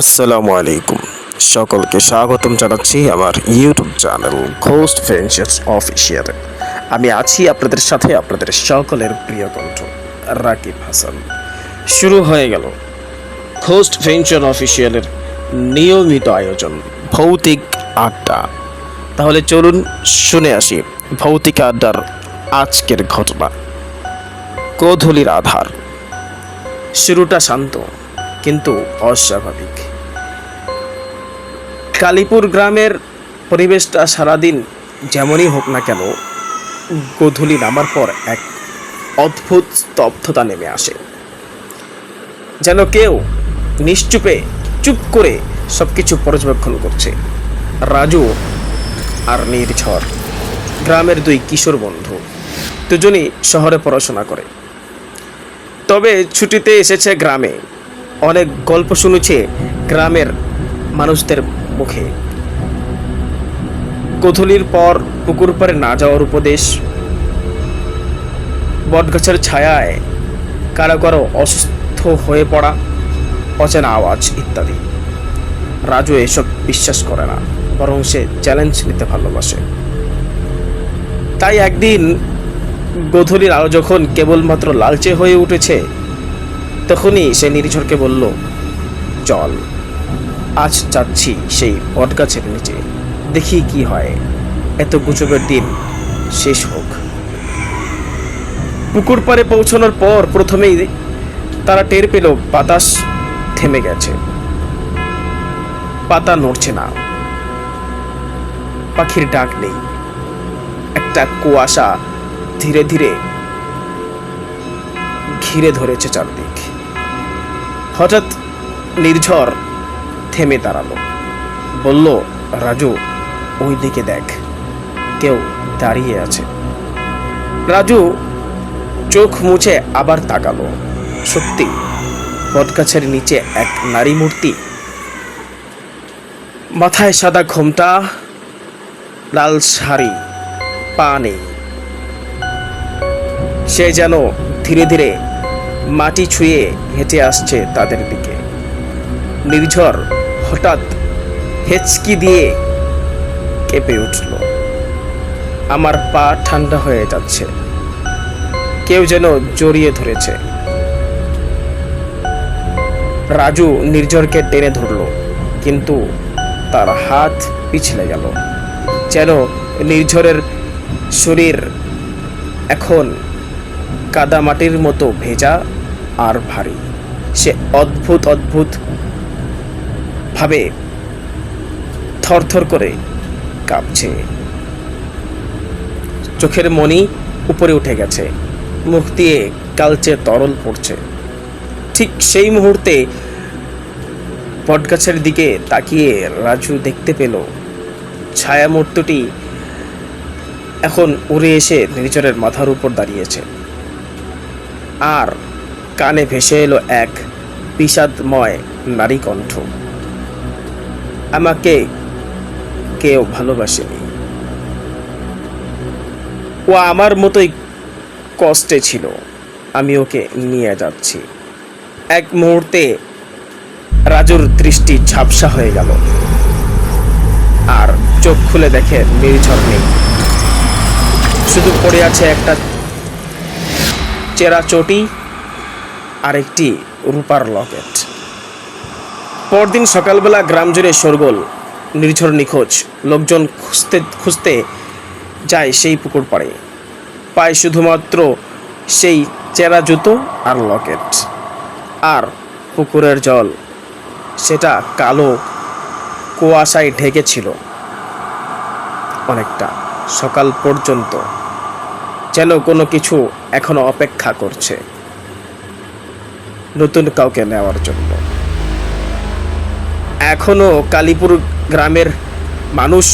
আসসালামু আলাইকুম। সকলকে স্বাগতম জানাচ্ছি আমার YouTube channel Ghost Ventures official আমি আছি আপনাদের সাথে আপনাদের সকলের প্রিয় কণ্ঠ রাকিব হাসান। শুরু হয়ে গেল ঘোস্ট ভেঞ্চার অফিসিয়ালের নিয়মিত আয়োজন, ভৌতিক আড্ডা। তাহলে চলুন শুনে আসি ভৌতিক আড্ডার আজকের ঘটনা। গোধূলির আধার। শুরুটা শান্ত। কিন্তু অস্বাভাবিক। কালীপুর গ্রামের পরিবেশটা সারাদিন যেমনই হোক না কেন, গোধূলি নামার পর এক অদ্ভুত স্তব্ধতা নেমে আসে। যেন কেউ নিশ্চুপে চুপ করে সব কিছু পর্যবেক্ষণ করছে। রাজু আর নির্ঝর, গ্রামের দুই কিশোর বন্ধু, দুজনই শহরে পড়াশোনা করে। তবে ছুটিতে এসেছে গ্রামে। অনেক গল্প শুনেছে গ্রামের মানুষদের মুখে। গোধূলির পর পুকুর পাড়ে না যাওয়ার উপদেশ। বটগাছের ছায়ায় কারও কারও অসুস্থ হয়ে পড়া, অচেনা আওয়াজ ইত্যাদি। রাজু এসব বিশ্বাস করে না, বরং সে চ্যালেঞ্জ নিতে ভালোবাসে। তাই একদিন গোধূলির আলো যখন কেবলমাত্র লালচে হয়ে উঠেছে তখনই সে নির্ঝরকে বলল, চল, আজ যাচ্ছি সেই বটগাছের নিচে। দেখি কি হয়। এত গুজবের দিন শেষ হোক। পুকুর পাড়ে পৌঁছানোর পর প্রথমেই তারা টের পেল, বাতাস থেমে গেছে। পাতা নড়ছে না। পাখির ডাক নেই। একটা কুয়াশা ধীরে ধীরে ঘিরে ধরেছে চারদিক। হঠাৎ নির্ঝর থেমে দাঁড়াল। বলল, রাজু, ওই দিকে দেখ, কেউ দাঁড়িয়ে আছে। রাজু চোখ মুছে আবার তাকালো। সত্যি, বটগাছের নিচে এক নারী মূর্তি। মাথায় সাদা ঘোমটা, লাল শাড়ি, পা নেই। সে যেন ধীরে ধীরে মাটি ছুঁয়ে হেঁটে আসছে তাদের দিকে। নির্ঝর হঠাৎ হেঁচকি দিয়ে কেঁপে উঠল। আমার পা ঠান্ডা হয়ে যাচ্ছে। কেউ যেন জড়িয়ে ধরেছে। রাজু নির্ঝরকে টেনে ধরল, কিন্তু তার হাত পিছলে গেল। যেন নির্ঝরের শরীর এখন কাদা মাটির মতো ভেজা আর ভারী। সে অদ্ভুত অদ্ভুত ভাবে থরথর করে কাঁপছে। চোখের মনি উপরে উঠে গেছে। মুখ দিয়ে কালচে তরল পড়ছে। ঠিক সেই মুহূর্তে বটগাছের দিকে তাকিয়ে রাজু দেখতে পেল, ছায়ামূর্তিটি এখন উড়ে এসে নির্জরের মাথার উপর দাঁড়িয়েছে। আর কানে ভেসে এলো এক বিষাদময় নারী কণ্ঠ আমাকে কেউ ভালোবাসেনি। ও আমার মতোই কষ্টে ছিল। আমি ওকে নিয়ে যাচ্ছি। এক মুহূর্তে রাজুর দৃষ্টি ঝাপসা হয়ে গেল। আর চোখ খুলে দেখে নির্ঝর নেই। শুধু পড়ে আছে একটা চেরা চটি আর একটি রূপার লকেট। পরদিন সকালবেলা গ্রাম জুড়ে শোরগোল নির্ঝর নিখোঁজ, লোকজন খুঁজতে খুঁজতে যায় সেই পুকুর পাড়ে। পায় শুধুমাত্র সেই চেরা জুতো আর লকেট। আর পুকুরের জল, সেটা কালো কুয়াশায় ঢেকেছিল। অনেকটা সকাল পর্যন্ত যেন কোনো কিছু এখনও অপেক্ষা করছে। নতুন কাউকে নেওয়ার জন্য। এখনও কালীপুর গ্রামের মানুষ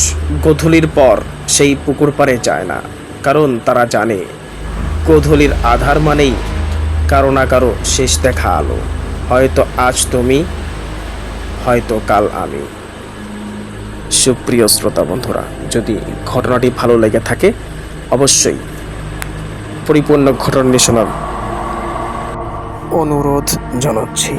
গোধূলির পর সেই পুকুর পাড়ে যায় না, কারণ তারা জানে গোধূলির আধার মানেই কারও না কারও শেষ দেখা আলো। হয়তো আজ তুমি, হয়তো কাল আমি। সুপ্রিয় শ্রোতা বন্ধুরা, যদি ঘটনাটি ভালো লেগে থাকে, অবশ্যই পরিপূর্ণ ঘটনাটি শোনান অনুরোধ জানাচ্ছি।